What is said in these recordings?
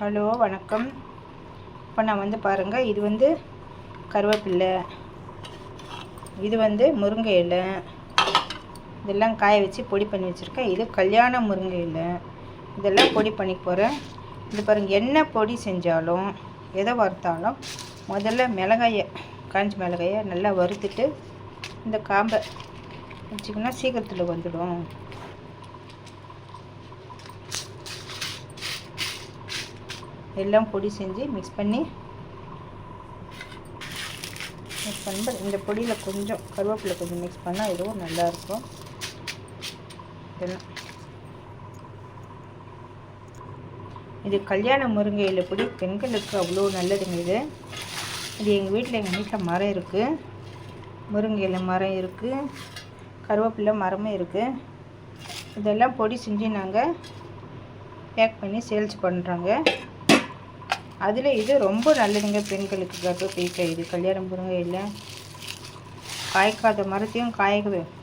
Hello வணக்கம். இப்போ நான் வந்து பாருங்கள் இது வந்து கருவேப்பில்லை. இது வந்து முருங்கை இலை. இதெல்லாம் காய வச்சு பொடி பண்ணி வச்சுருக்கேன். இது கல்யாண முருங்கை இலை. இதெல்லாம் பொடி பண்ணி போகிறேன் இது பாருங்கள் என்ன பொடி செஞ்சாலும் எதை வறுத்தாலும் முதல்ல மிளகாயை காஞ்சி மிளகாயை நல்லா வறுத்துட்டு இந்த காம்பை வச்சிங்கன்னா சீக்கிரத்தில் வந்துடும். எல்லாம் பொடி செஞ்சு மிக்ஸ் பண்ணி மிக்ஸ் பண்ணி இந்த பொடியில் கொஞ்சம் கருவேப்பிலை கொஞ்சம் மிக்ஸ் பண்ணால் இதுவும் நல்லாயிருக்கும் இதெல்லாம் இது கல்யாண முருங்கையில் பொடி பெண்களுக்கு அவ்வளோ நல்லதுங்க இது. இது எங்கள் வீட்டில் எங்கள் வீட்டில் மரம் இருக்குது முருங்கையில் மரம் இருக்குது கருவேப்பிலை மரமும் இருக்குது இதெல்லாம் பொடி செஞ்சு நாங்கள் பேக் பண்ணி சேல்ஸ் பண்ணுறாங்க அதில் இது ரொம்ப நல்லதுங்க பெண்களுக்கு கர்ப்பப்பைக்கு இது கல்யாணம் முருங்கை இல்லை. காய்க்காத மரத்தையும் காய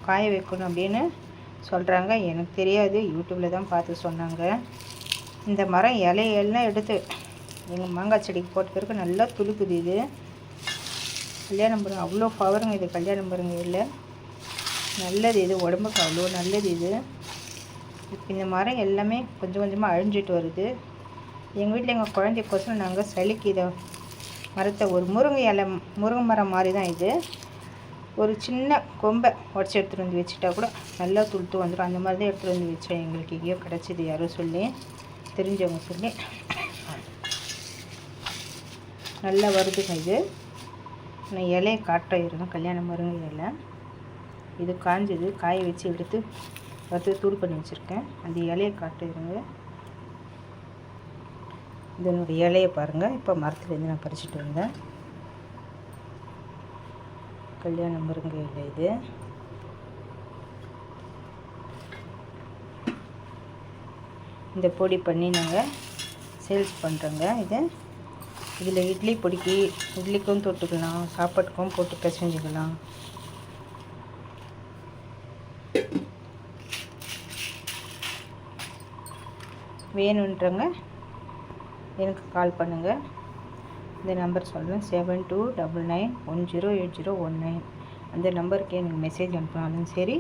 காய வைக்கணும் அப்படின்னு சொல்கிறாங்க எனக்கு தெரியாது. யூடியூப்பில் தான் பார்த்து சொன்னாங்க. இந்த மரம் இலையெல்லாம் எடுத்து எங்கள் மாங்காய் செடிக்கு போட்ட பிறகு நல்லா துளுக்குது இது கல்யாணம் முருங்கை அவ்வளோ பவருங்க இது. கல்யாணம் முருங்கை இல்லை. நல்லது இது. உடம்புக்கு அவ்வளோ நல்லது இது. இப்போ இந்த மரம் எல்லாமே கொஞ்சம் கொஞ்சமாக அழிஞ்சிட்டு வருது. எங்கள் வீட்டில் எங்கள் குழந்தைக்கோசரம் நாங்கள் சளிக்கு இதை மரத்தை ஒரு முருங்கை இலை முருங்கை மரம் மாதிரி தான் இது. ஒரு சின்ன கொம்பை உடச்சி எடுத்துகிட்டு வந்து வச்சுட்டா கூட நல்லா துளுத்து வந்துடும் அந்த மாதிரி தான் எடுத்துகிட்டு வந்து வச்சோம். எங்களுக்கு எங்கேயோ கிடச்சிது யாரோ சொல்லி தெரிஞ்சவங்க சொல்லி. நல்லா வருதுங்க இது. நான் இலையை காட்ட இருந்தேன் கல்யாண முருங்கை இலை. இது காஞ்சது. காய வச்சு எடுத்து வறுத்து தூள் பண்ணி வச்சுருக்கேன். அந்த இலையை காட்ட இருங்க. இதனுடைய இலையை பாருங்கள் இப்போ மரத்துலேருந்து நான் பறிச்சுட்டு வந்தேன். கல்யாண முருங்கை இலை இது. இந்த பொடி பண்ணி நாங்கள் சேல்ஸ் பண்ணுறோங்க இது. இதில் இட்லி பொடிக்கு இட்லிக்கும் தொட்டுக்கலாம் சாப்பாட்டுக்கும் போட்டு பிசைஞ்சுக்கலாம் வேணுன்றங்க எனக்கு கால் பண்ணுங்கள் இந்த நம்பர் சொல்கிறேன் seven two double nine one zero eight zero one nine அந்த நம்பருக்கு எனக்கு மெசேஜ் அனுப்பினாலும் சரி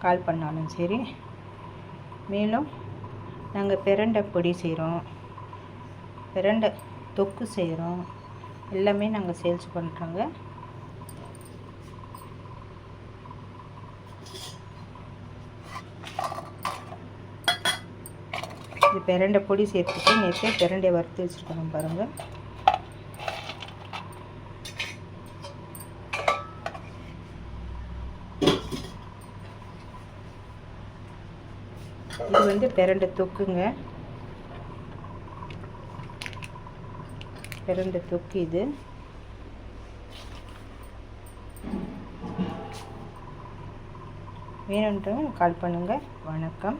கால் பண்ணாலும் சரி. மேலும் நாங்கள் பிரண்டை பொடி செய்கிறோம் பிரண்டை தொக்கு செய்கிறோம் எல்லாமே நாங்கள் சேல்ஸ் பண்ணுறோங்க இது பிரண்டை பொடி சேர்த்துட்டு நேற்று பிரண்டையை வறுத்து வச்சுருக்கணும் பாருங்கள் இது வந்து பிரண்டை தொக்குங்க. பிரண்டை தொக்கு இது. வேணுன்றவங்க கால் பண்ணுங்கள் வணக்கம்.